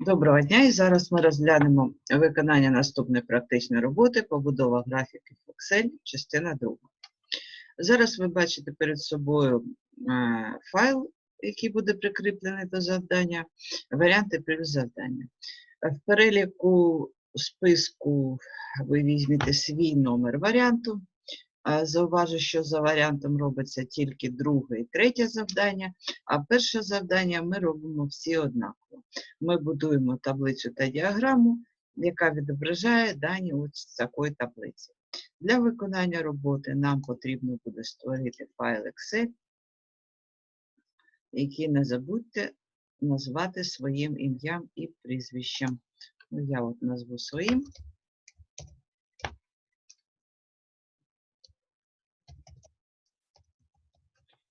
Доброго дня, і зараз ми розглянемо виконання наступної практичної роботи побудова графіків Excel, частина друга. Зараз ви бачите перед собою е, файл, який буде прикріплений до завдання, варіанти плюс завдання. В переліку списку ви візьмете свій номер варіанту. Зауважу, що за варіантом робиться тільки друге і третє завдання, а перше завдання ми робимо всі однаково ми будуємо таблицю та діаграму, яка відображає дані з такої таблиці. Для виконання роботи нам потрібно буде створити файл Excel, який не забудьте назвати своїм ім'ям і прізвищем. Ну, я от назву своїм.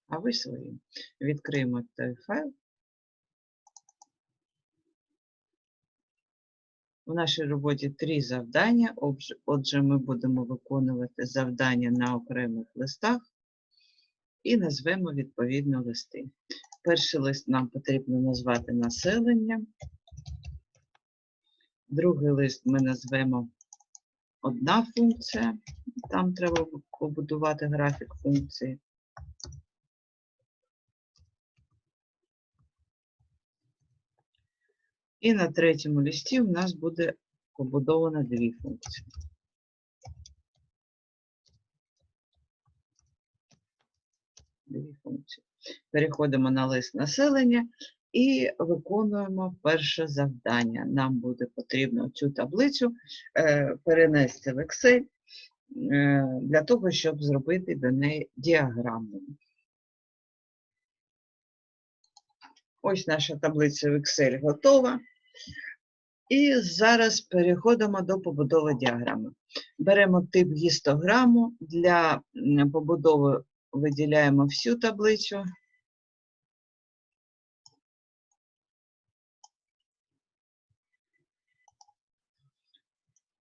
А ви своїм. Відкриємо той файл. У нашій роботі три завдання. Отже- ми будемо виконувати завдання на окремих листах і назвемо відповідно листи. Перший лист нам потрібно назвати населення. Другий лист ми назвемо одна функція. Там треба побудувати графік функції. І на третьому листі у нас буде побудовано дві функції. Дві функції. Переходимо на лист населення і виконуємо перше завдання. Нам буде потрібно цю таблицю е, перенести в Excel е, для того, щоб зробити до неї діаграму. Ось наша таблиця в Excel готова. І зараз переходимо до побудови діаграми. Беремо тип гістограму. Для побудови виділяємо всю таблицю.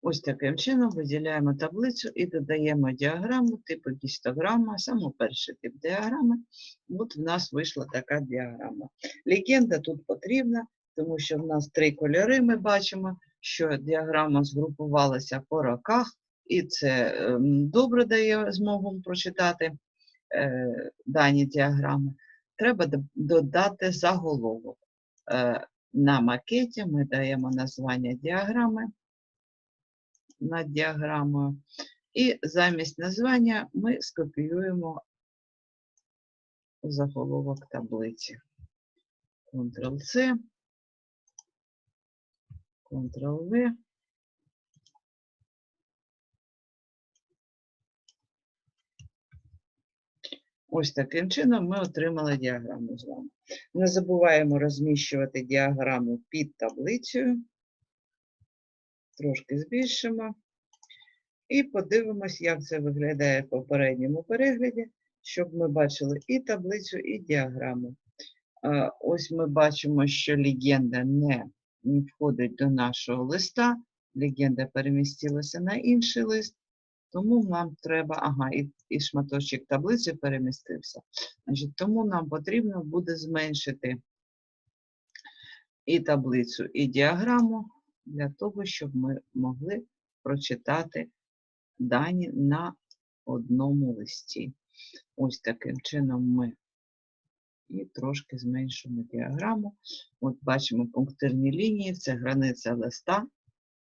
Ось таким чином виділяємо таблицю і додаємо діаграму типу гістограма, саме перший тип діаграми. От в нас вийшла така діаграма. Легенда тут потрібна, тому що в нас три кольори ми бачимо, що діаграма згрупувалася по роках, і це ем, добре дає змогу прочитати е, дані діаграми. Треба додати заголовок. Е, на макеті ми даємо названня діаграми над діаграмою. І замість названня ми скопіюємо заголовок таблиці. Ctrl-C, Ctrl-V. Ось таким чином ми отримали діаграму з вами. Не забуваємо розміщувати діаграму під таблицею. Трошки збільшимо. І подивимось, як це виглядає в попередньому перегляді, щоб ми бачили і таблицю, і діаграму. Ось ми бачимо, що легенда не входить до нашого листа. Легенда перемістилася на інший лист, тому нам треба, ага, і, і шматочок таблиці перемістився. Значить, тому нам потрібно буде зменшити і таблицю, і діаграму для того, щоб ми могли прочитати дані на одному листі. Ось таким чином ми і трошки зменшимо діаграму. От бачимо пунктирні лінії, це границя листа.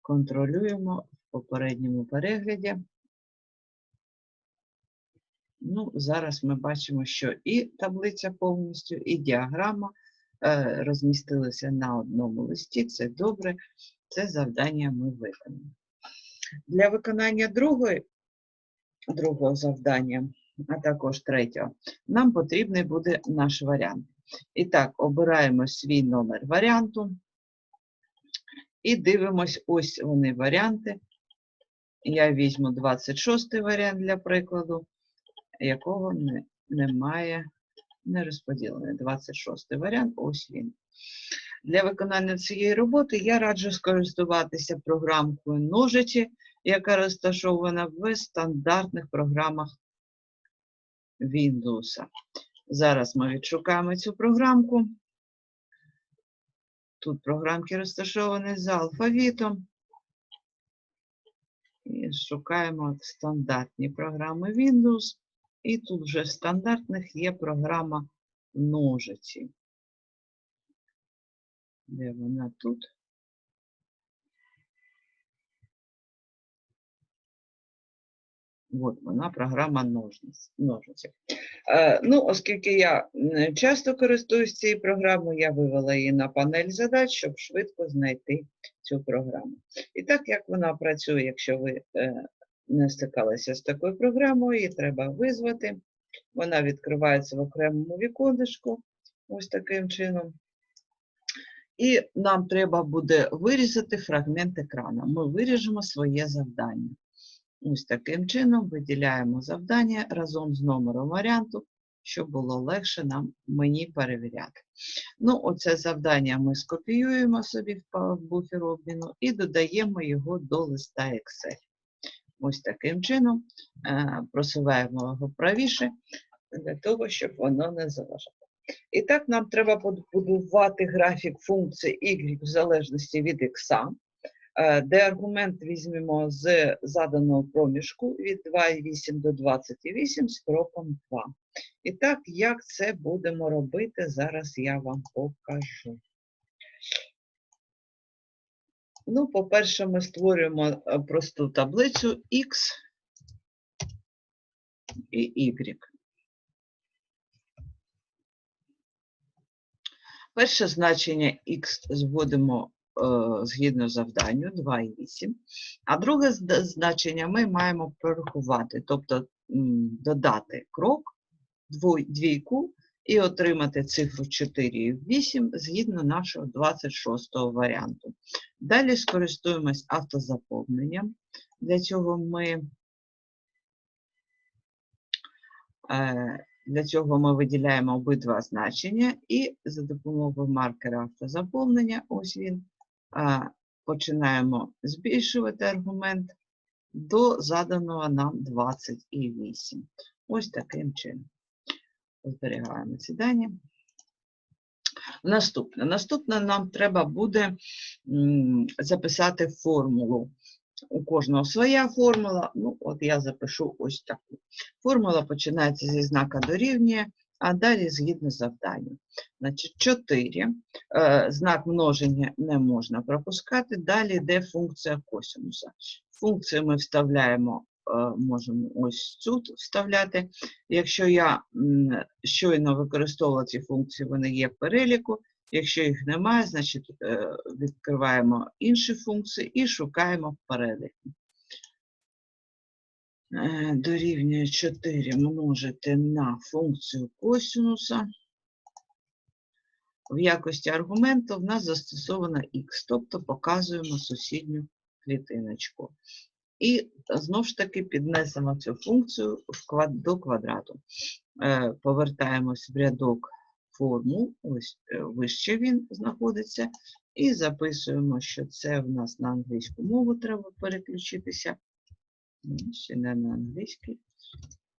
Контролюємо в попередньому перегляді. Ну, зараз ми бачимо, що і таблиця повністю, і діаграма е, розмістилися на одному листі. Це добре. Це завдання ми виконали. Для виконання другої, другого завдання, а також третього, нам потрібний буде наш варіант. І так, обираємо свій номер варіанту і дивимось, ось вони варіанти. Я візьму 26 варіант для прикладу, якого не, немає, не розподілений. 26 варіант, ось він. Для виконання цієї роботи я раджу скористуватися програмкою ножиці, яка розташована в стандартних програмах Windows. Зараз ми відшукаємо цю програмку. Тут програмки розташовані за алфавітом. І шукаємо стандартні програми Windows. І тут вже стандартних є програма ножиці. Де вона тут? От вона, програма ножниць. ножниці. Е, ну, оскільки я часто користуюсь цією програмою, я вивела її на панель задач, щоб швидко знайти цю програму. І так як вона працює, якщо ви е, не стикалися з такою програмою, її треба визвати. Вона відкривається в окремому віконечку, ось таким чином. І нам треба буде вирізати фрагмент екрану. Ми виріжемо своє завдання. Ось таким чином виділяємо завдання разом з номером варіанту, щоб було легше нам мені перевіряти. Ну, оце завдання ми скопіюємо собі в буфер обміну і додаємо його до листа Excel. Ось таким чином е, просуваємо його правіше для того, щоб воно не заважало. І так нам треба побудувати графік функції y в залежності від x, де аргумент візьмемо з заданого проміжку від 2,8 до 28 з кроком 2. І так, як це будемо робити, зараз я вам покажу. Ну, по-перше, ми створюємо е, просту таблицю X і Y. Перше значення X зводимо е, згідно завданню 2,8, а друге значення ми маємо прорахувати, тобто додати крок, двійку і отримати цифру 4,8 згідно нашого 26-го варіанту. Далі скористуємось автозаповненням. Для цього ми е, для цього ми виділяємо обидва значення і за допомогою маркера автозаповнення, ось він, е, починаємо збільшувати аргумент до заданого нам 28. Ось таким чином. Зберігаємо ці дані. Наступне. Наступне нам треба буде записати формулу. У кожного своя формула. Ну, от я запишу ось таку. Формула починається зі знака дорівнює, а далі згідно завданню. Значить, 4. Е, знак множення не можна пропускати. Далі йде функція косинуса. Функцію ми вставляємо, е, можемо ось тут вставляти. Якщо я щойно використовувала ці функції, вони є в переліку. Якщо їх немає, значить е, відкриваємо інші функції і шукаємо в переліку. Е, Дорівнює 4 множити на функцію косинуса. В якості аргументу в нас застосовано х, тобто показуємо сусідню клітиночку. І знову ж таки піднесемо цю функцію до квадрату. Е, Повертаємось в рядок формул, ось е, вище він знаходиться, і записуємо, що це в нас на англійську мову треба переключитися. Ще не на англійський,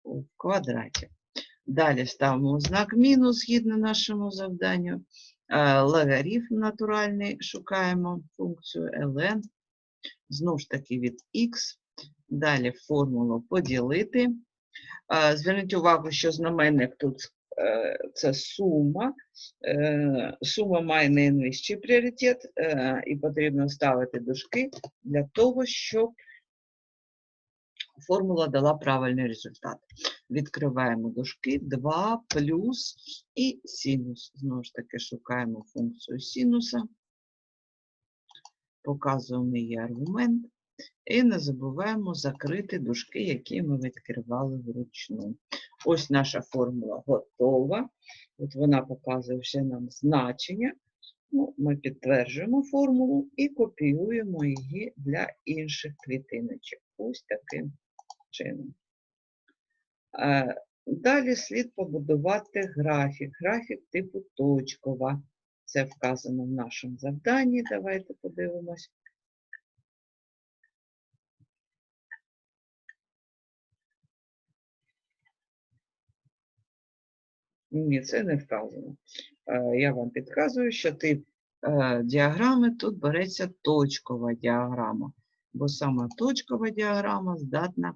у квадраті. Далі ставимо знак мінус згідно нашому завданню. Е, Логарифм натуральний шукаємо функцію ln. Знову ж таки від x. Далі формулу поділити. Е, Зверніть увагу, що знаменник тут е, це сума. Сума має найнижчий пріоритет, і потрібно ставити дужки для того, щоб формула дала правильний результат. Відкриваємо дужки 2 плюс і синус. Знову ж таки, шукаємо функцію синуса, показуємо її аргумент. І не забуваємо закрити дужки, які ми відкривали вручну. Ось наша формула готова. От вона показує вже нам значення. Ну, ми підтверджуємо формулу і копіюємо її для інших клітиночок. Ось таким чином. Далі слід побудувати графік. Графік типу точкова. Це вказано в нашому завданні. Давайте подивимось. Ні, це не вказано. Я вам підказую, що тип е, діаграми, тут береться точкова діаграма, бо саме точкова діаграма здатна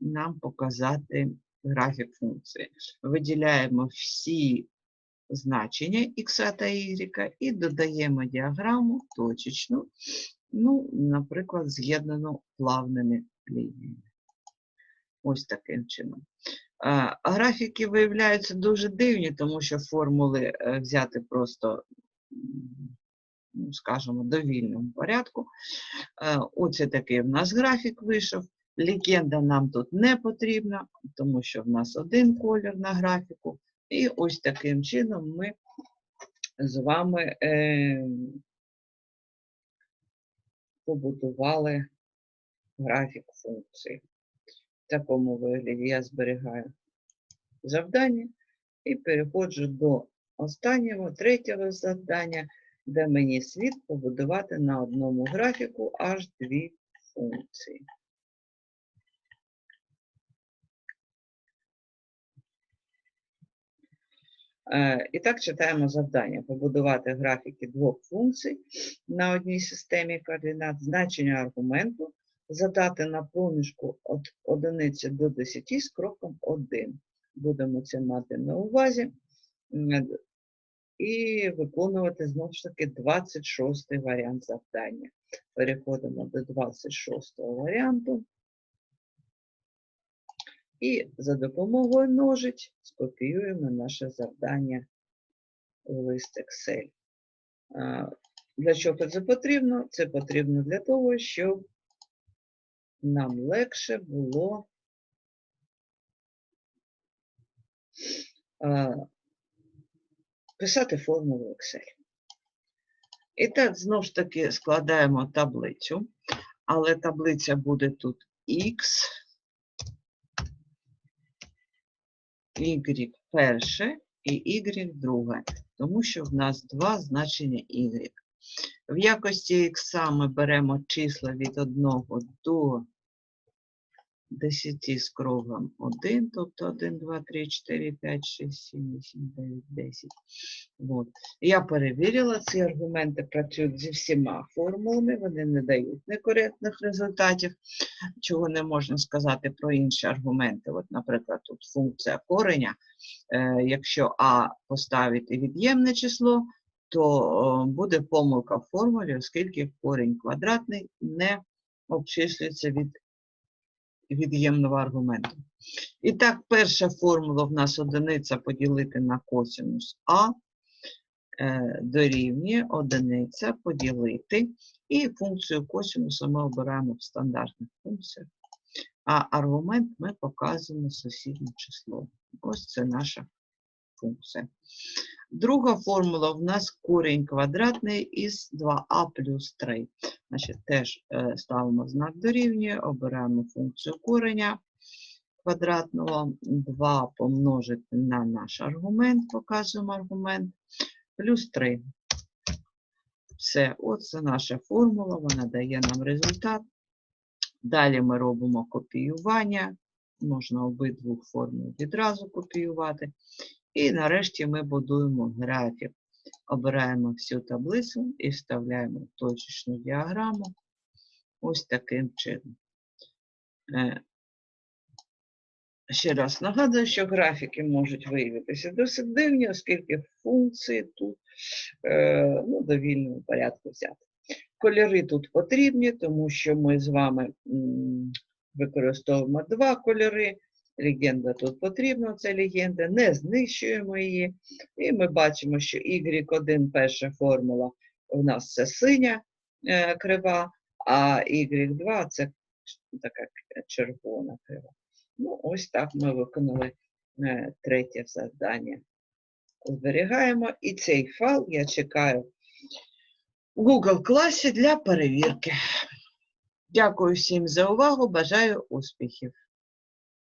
нам показати графік функції. Виділяємо всі значення x та y і додаємо діаграму точечну, ну, наприклад, з'єднану плавними лініями. Ось таким чином. Графіки виявляються дуже дивні, тому що формули е, взяти просто, ну, скажімо, довільному порядку. Е, Оце такий в нас графік вийшов. Легенда нам тут не потрібна, тому що в нас один колір на графіку. І ось таким чином ми з вами е, побудували графік функції. В такому вигляді я зберігаю завдання і переходжу до останнього, третього завдання, де мені слід побудувати на одному графіку аж дві функції. Е, І так читаємо завдання. Побудувати графіки двох функцій на одній системі координат, значення аргументу, задати на проміжку від 1 до 10 з кроком 1. Будемо це мати на увазі. І виконувати знову ж таки 26 варіант завдання. Переходимо до 26 варіанту. І за допомогою ножиць скопіюємо наше завдання в лист Excel. Для чого це потрібно? Це потрібно для того, щоб нам легше було писати формулу Excel. І так, знову ж таки, складаємо таблицю, але таблиця буде тут X, Y перше і Y друге, тому що в нас два значення Y. В якості X ми беремо числа від 1 до 10 з кругом 1, тобто 1, 2, 3, 4, 5, 6, 7, 8, 9, 10. От. Я перевірила, ці аргументи працюють зі всіма формулами, вони не дають некоректних результатів, чого не можна сказати про інші аргументи. От, наприклад, тут функція кореня. Е, якщо А поставити від'ємне число, то буде помилка в формулі, оскільки корінь квадратний не обчислюється від від'ємного аргументу. І так, перша формула в нас одиниця поділити на косинус А е, дорівнює одиниця поділити. І функцію косинуса ми обираємо в стандартних функціях. А аргумент ми показуємо сусіднє число. Ось це наша функція. Друга формула в нас корінь квадратний із 2а плюс 3. Значить, теж е, ставимо знак дорівнює, обираємо функцію кореня квадратного, 2 помножити на наш аргумент, показуємо аргумент, плюс 3. Все, оце наша формула, вона дає нам результат. Далі ми робимо копіювання, можна обидвох формул відразу копіювати. І нарешті ми будуємо графік. Обираємо всю таблицю і вставляємо точечну діаграму ось таким чином. Е, Ще раз нагадую, що графіки можуть виявитися досить дивні, оскільки функції тут е, ну, в довільному порядку взяти. Кольори тут потрібні, тому що ми з вами використовуємо два кольори. Легенда тут потрібна, це легенда, не знищуємо її. І ми бачимо, що Y1 перша формула у нас це синя е, крива, а Y2 це така червона крива. Ну, ось так ми виконали е, третє завдання. Зберігаємо. І цей файл я чекаю в Google класі для перевірки. Дякую всім за увагу. Бажаю успіхів!